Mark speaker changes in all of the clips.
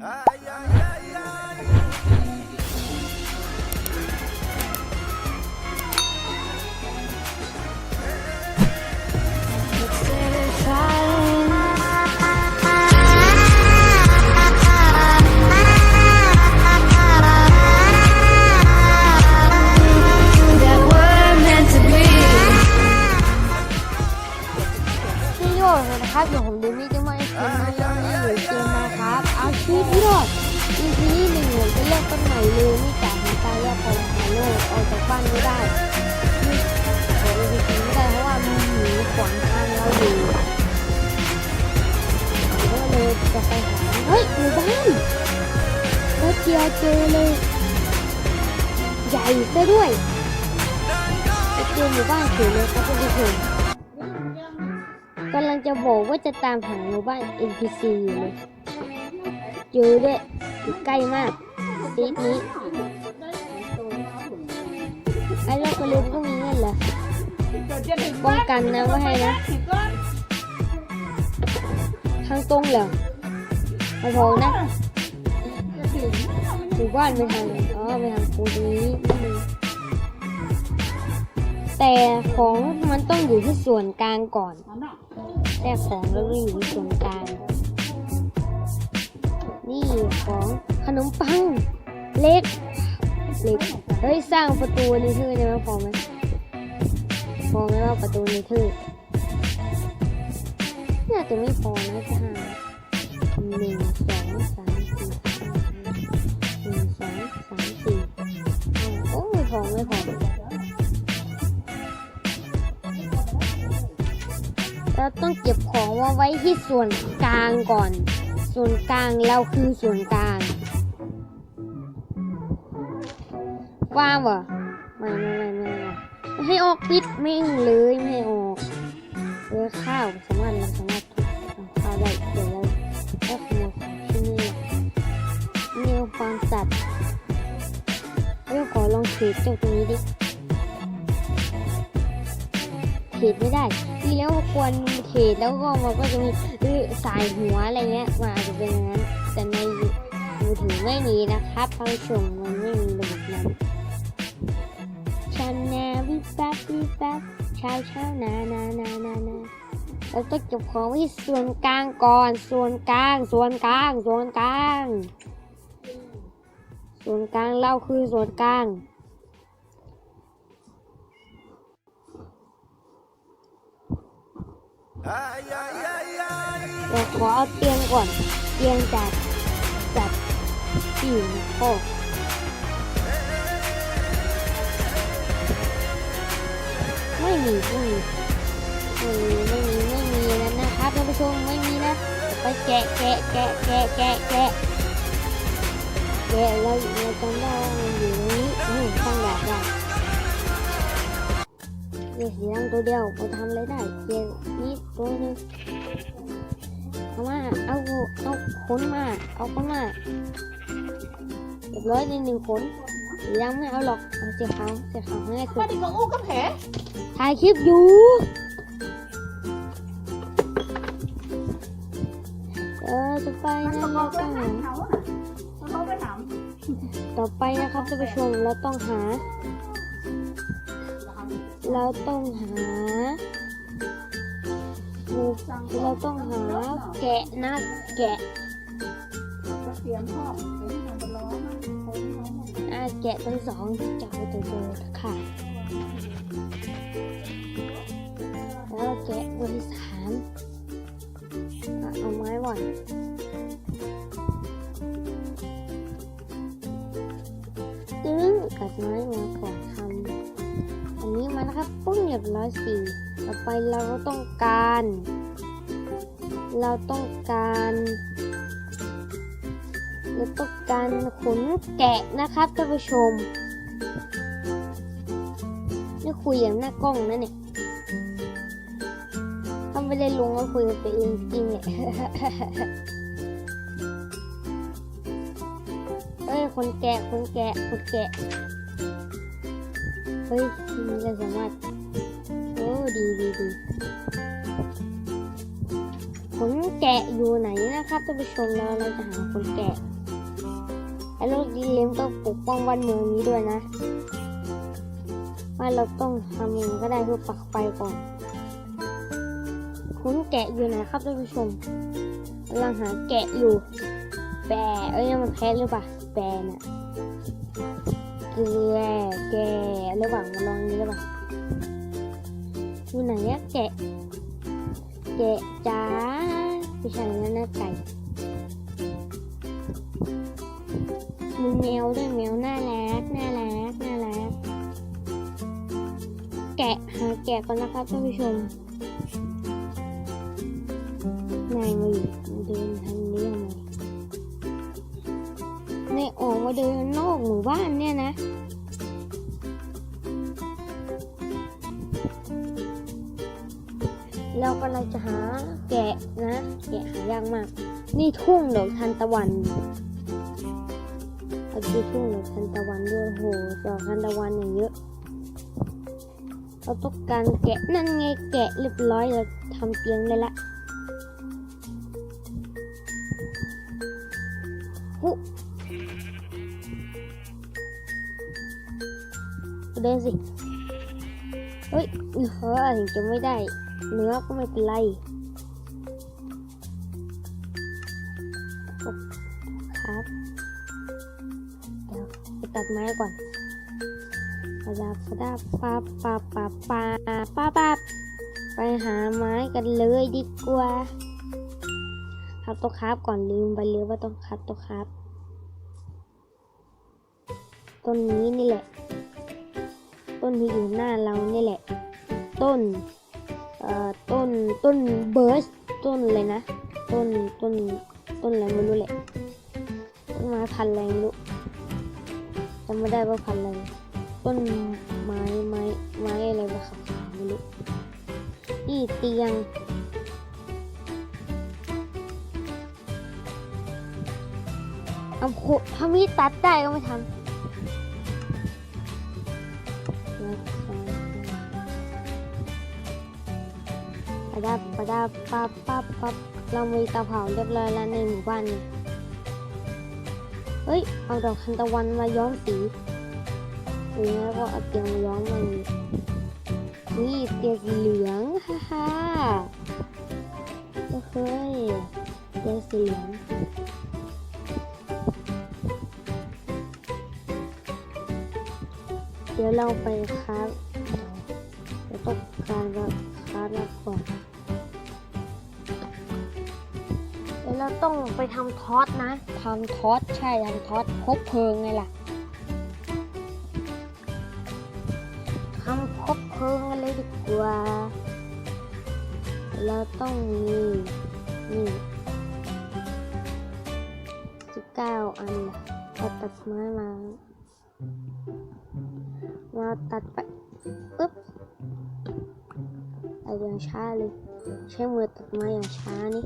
Speaker 1: ay, ay. เอาชีวิตรอด EP หนึ่งเหมือนจะเริ่มต้นใหม่เลยนี่จากหัวใจแยกคนหายโลกออกจากบ้านไม่ได้นี่ขอ EP ไม่ได้เพราะว่ามีหมีขวางทางเราอยู่ก็เลยจะไปหาเฮ้ยหมู่บ้านแล้วเจียเจอเลย ใหญ่ซะด้วยไปเจอหมู่บ้านเฉยเลยครับท่านกำลังจะบอกว่าจะตามหาหมู่บ้าน NPC อยู่เลย เจอด้วยอยู่ใกล้มากซีดนี้ไอ้โลกกระลืมก็มีเงินเหรอป้องกันนะว่าให้นะ ทางตรงเหรอมาโทนะหมู่บ้านไปทางอ๋อไปทางปูนี้นิดนึงแต่ของมันต้องอยู่ที่ส่วนกลางก่อน แต่ของเราต้องอยู่ที่ส่วนกลาง นี่ของขนมปังเล็กเล็กเฮ้ยสร้างประตูในทื่อได้ไหมพอไหมพอไหมว่าประตูในทื่อน่าจะไม่พอนะจะหาหนึ่งสองสามสี่หนึ่งสองสามสี่โอ้ไม่พอไม่พอเราต้องเก็บของมาไว้ที่ส่วนกลางก่อน ส่วนกลางเราคือส่วนกลางว่างวะไม่ไม่ไม่ไม่ไม่ไม่ให้ออกปิดไม่เลยไม่ให้ออกเออข้าวสามารถเราสามารถทุบข้าวได้เดี๋ยวเราได้ขโมยของที่นี่นี่เอาฟาร์มสัตว์เอ้ยขอลองเทรดเจ้าตรงนี้ดิ เทรดไม่ได้ทีแล้วควรเทรดแล้วก็มันก็จะมีเออสายหัวอะไรเงี้ยมาจะเป็นอย่างนั้นแต่ในมือถือไม่มีนะครับท่านผู้ชมมันไม่มีระบบนั้นชันนาวิบวับวิบวับเช้าเช้านานานานานาเราต้องเก็บของไว้ที่ส่วนกลางก่อน ส่วนกลาง ส่วนกลาง ส่วนกลาง ส่วนกลางเราคือส่วนกลาง เดี๋ยวขอเอาเตียงก่อน เตียงจากจากที่อยู่ในโคกไม่มีไม่มีไม่มีไม่มีไม่มีแล้วนะครับท่านผู้ชมไม่มีนะ ไปแกะแกะแกะแกะแกะแกะแกะเราเราจำได้อยู่ตรงนี้ตั้งแบบได้ เรียกสีดำตัวเดียวไปทำอะไรได้เกียร์นี่ตัวหนึงเอามาเอาเอาขนมา เอาขนมาเรียบร้อยในหนึ่งขนยังไม่เอาหรอกเอาเสียขาวเสียขาวง่ายสุ
Speaker 2: มา
Speaker 1: ด
Speaker 2: ดิของอู้กับแผล
Speaker 1: ถ่ายคลิปอยู่เออจะไป
Speaker 2: มัน
Speaker 1: นะ
Speaker 2: ประก
Speaker 1: เรา
Speaker 2: อบไป
Speaker 1: ต้อง
Speaker 2: หา
Speaker 1: หา
Speaker 2: เขาอะมันเขาไปถาม
Speaker 1: ต่อไปนะครับท่านผู้ชมเราต้องหา เราต้องหาเราต้องหาแกะนะแกะ
Speaker 2: เตียมพ่อเดี๋ยวทำเป็นร้อนคนเขา
Speaker 1: อ่าแกะทั้งสองที่จับตัวเดียวค่ะ แล้วแกะตัวที่สามเอาไม้ก่อนตึ้งกัดไม้มาก่อนทำอัน นี้มานะครับปุ้งเรียบร้อยสี่ต่อไปเราก็ต้องการ เราต้องการเราต้องการขนแกะนะครับท่านผู้ชมนี่คุยอย่างหน้ากล้องนะเนี่ยถ้าไม่ได้ลงก็คุยกับตัวเองจริงเนี่ยเอ้ยคนแกะคนแกะคนแกะเฮ้ยมีอะไรสามารถ ดีดีดีขนแกะอยู่ไหนนะครับท่านผู้ชมแล้วเราจะหาขนแกะแล้วลูกดีเลมต้องปกป้องบ้านเมืองนี้ด้วยนะว่าเราต้องทำยังไงก็ได้เพื่อปักไฟก่อนขนแกะอยู่ไหนครับท่านผู้ชมกำลังหาแกะอยู่แปะเอ้ยมันแพ้หรือเปล่าแปะน่ะเกลือแกะหรือเปล่ามาลองนี้หรือเปล่า อยู่ไหนอะแกะ แกะจ้าไม่ใช่นั่นนะไก่มีแมวด้วยแมวน่ารักน่ารักน่ารักแกะหาแกะก่อนนะครับท่านผู้ชมนายมาอยู่เดินทางนี้ทำไมในออกมาเดินนอกหมู่บ้านเนี่ยนะ เรากำลังจะหาแกะนะ แกะหายากมาก นี่ทุ่งดอกทานตะวันเอาดูทุ่งดอกทานตะวันด้วยโหดอกทานตะวันอย่างเยอะ เราต้องการแกะนั่นไงแกะเรียบร้อยเราทำเตียงได้ละหุเดินสิ เฮ้ยเฮ้ยจะไม่ได้ เนื้อก็ไม่เป็นไรครับ เดี๋ยวไปตัดไม้ก่อนปะดาปะดาปาปาปาปาปาปาไปหาไม้กันเลยดีกว่า ครับตัวครับก่อนลืมไปเลยว่าต้องคัดตัวครับต้นนี้นี่แหละ ต้นที่อยู่หน้าเรานี่แหละ ต้น ต้นต้นเบิร์สต้นอะไรนะ ต้นต้นต้นอะไรไม่รู้แหละต้นไม้พันอะไรไม่รู้จำไม่ได้ว่าพันอะไรต้นไม้ไม้ไม้อะไรแบบขาวๆไม่รู้นี่เตียงเอาโคถ้ามีตัดได้ก็ไม่ทำะดับปะดับปั๊บปั๊บปั๊บเรามีเตาเผาเรียบร้อยแล้วในหมู่บ้านนี้เฮ้ย เอาดอกคันตะวันมาย้อมสีหรือแล้วก็เอาเตียงมาย้อมมันนี่เตียงสีเหลือง ฮ่าฮ่าเฮ้ยเตียงสีเหลืองเดี๋ยวเราไปครับเดี๋ยวต้องการแบบคาร์ดก่อน เดี๋ยวเราต้องไปทำทอสนะทำทอสใช่ทำทอสคบเพลิงไงล่ะทำคบเพลิงกันเลยดีกว่า เราต้องมีนี่สิบเก้าอันเราตัดไม้มามาตัดไปปึ๊บไปอย่างช้าเลย ใช้มือตัดไม้อย่างช้านี่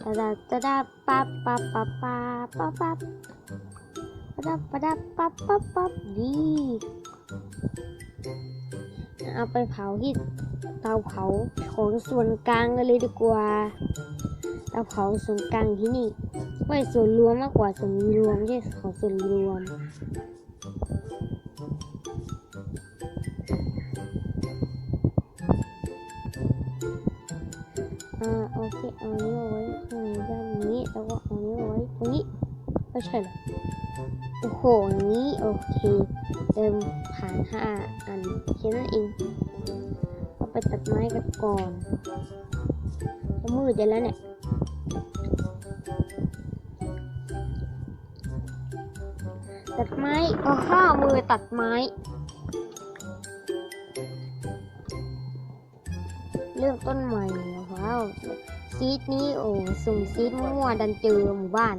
Speaker 1: ตะดาตะดาปั๊บปั๊บปั๊บปั๊บปั๊บปั๊บปะดับปะดับปั๊บปั๊บปั๊บดีเอาไปเผาที่เตาเผาของส่วนกลางกันเลยดีกว่า เตาเผาส่วนกลางที่นี่ไว้ส่วนรวมมากกว่าส่วนรวมไม่ใช่ของส่วนรวม โอเคเอานี้เอาไว้ข้างในด้านนี้แล้วก็เอานี้เอาไว้ตรงนี้ไม่ใช่หรอโอ้โหอย่างนี้โอเคเดิมผ่านห้าอันแค่นั้นเองเราไปตัดไม้กันก่อนจะมืดจะแล้วเนี่ยตัดไม้ก็ห้ามือตัดไม้ เริ่มต้นใหม่ว้าวซีดนี้โอ้สุ่มซีดมั่วดันเจอหมู่บ้าน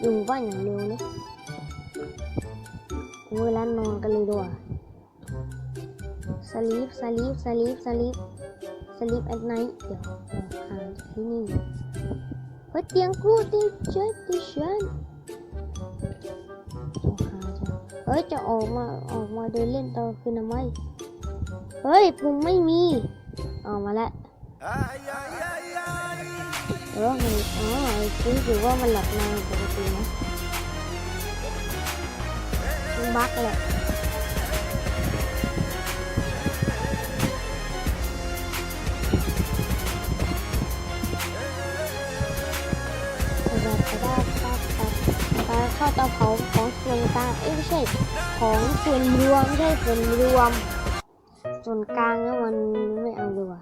Speaker 1: อยู่บ้านอย่างเร็วนะเวลานอนกันเลยดีกว่าสลีปสลีปสลีปสลีปสลีปแอดไนท์เดี๋ยวหาที่นี่เฮ้ยเตียงกูตีเจ็ดตีฉันจะเอ้ยจะออกมาออกมาเดินเล่นตอนคืนทำไม เฮ้ยปุ่มไม่มีออกมาแล้วเออมันอ๋อรู้สึกว่ามันหลับในปกตินะมันบั๊กแหละปะดาปะดาปะปะเข้าตาเผาของส่วนกลางเอ้ยไม่ใช่ ของส่วนรวมไม่ใช่ส่วนรวม giòn càng nhưng mà mẹ lừa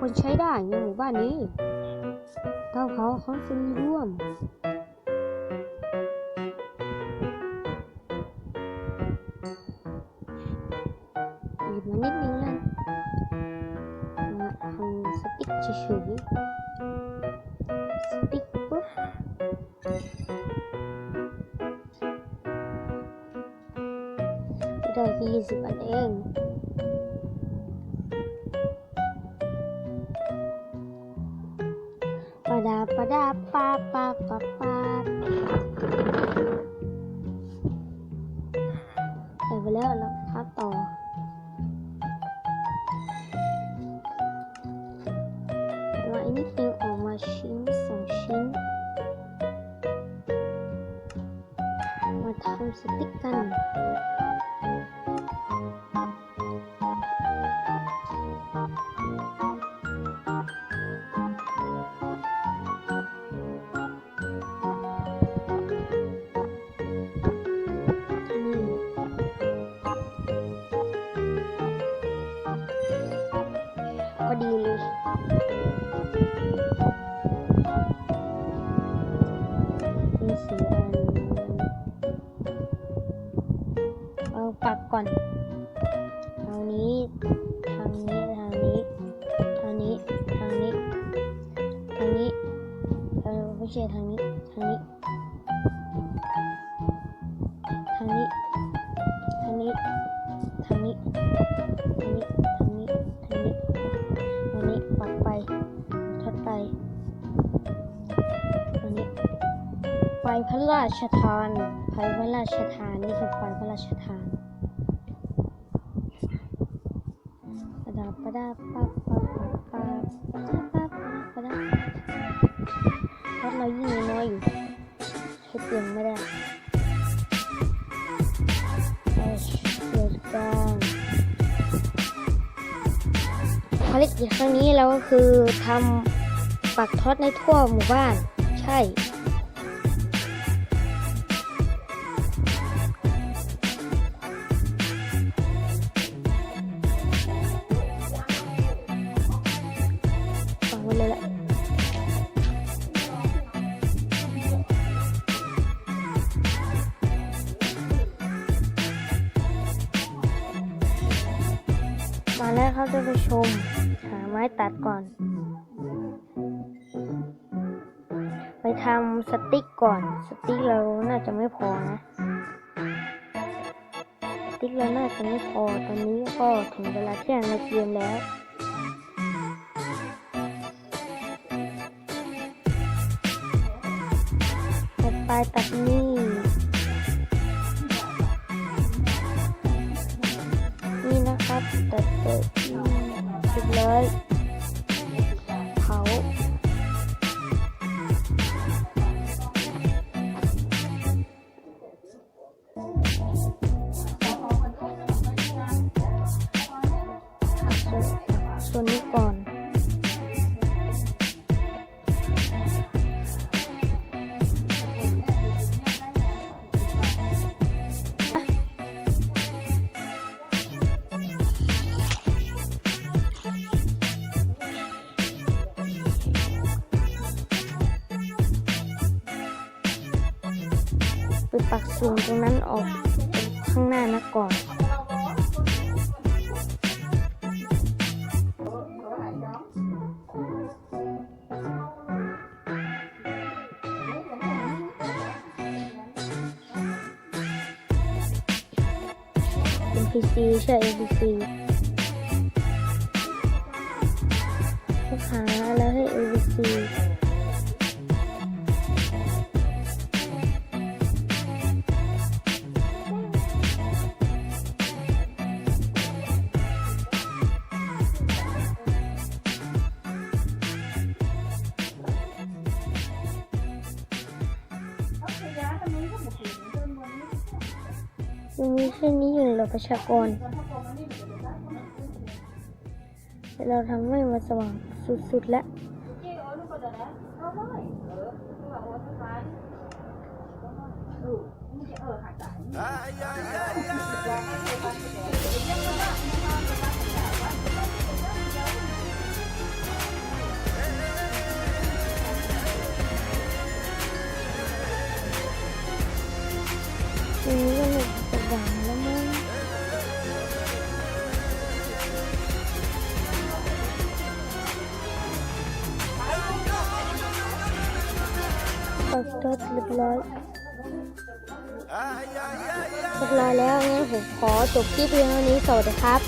Speaker 1: con cháy dah nhưng mà bạn ấy tao khó khó sinh luôn menit din lang. Mga ang sapik chisugi. Sapik po. Dahil sa paling. ดาปะดาปาปาปาปาใส่ไปแล้วแล้วคัดต่อ ช่ทางนี้ ทางนี้ ทางนี้ ทางนี้ ทางนี้ ทางนี้ ทางนี้ ทางนี้ทางนี้ปักไปทัดไปทางนี้ไฟพระราชทานไฟพระราชทาน นี่คือไฟพระราชทานประดับประดับปั๊บปั๊บปั๊บปั๊บปั๊บประดับรถเรายิ่งน้อยอยู่ใช้เปลืองไม่ได้เอาเกิดการภารกิจครั้งนี้เราก็คือทำปักท็อตในทั่วหมู่บ้าน ใช่เลยแหละ มาแล้วครับท่านผู้ชม หาไม้ตัดก่อน ไปทำสติ๊กก่อน สติ๊กเราน่าจะไม่พอนะสติ๊กเราน่าจะไม่พอ ตอนนี้ก็ถึงเวลาเที่ยงในเกมแล้วตัดปตัด ส่วนนี้ก่อน ไปปักสูงตรงนั้นออก ABC ใช่ ABC
Speaker 2: ยังมีแค่นี้อยู่เหรอประชากร เราทำให้มันสว่างสุดๆแล้ว จบคลิปเพียงเท่านี้สวัสดีครับ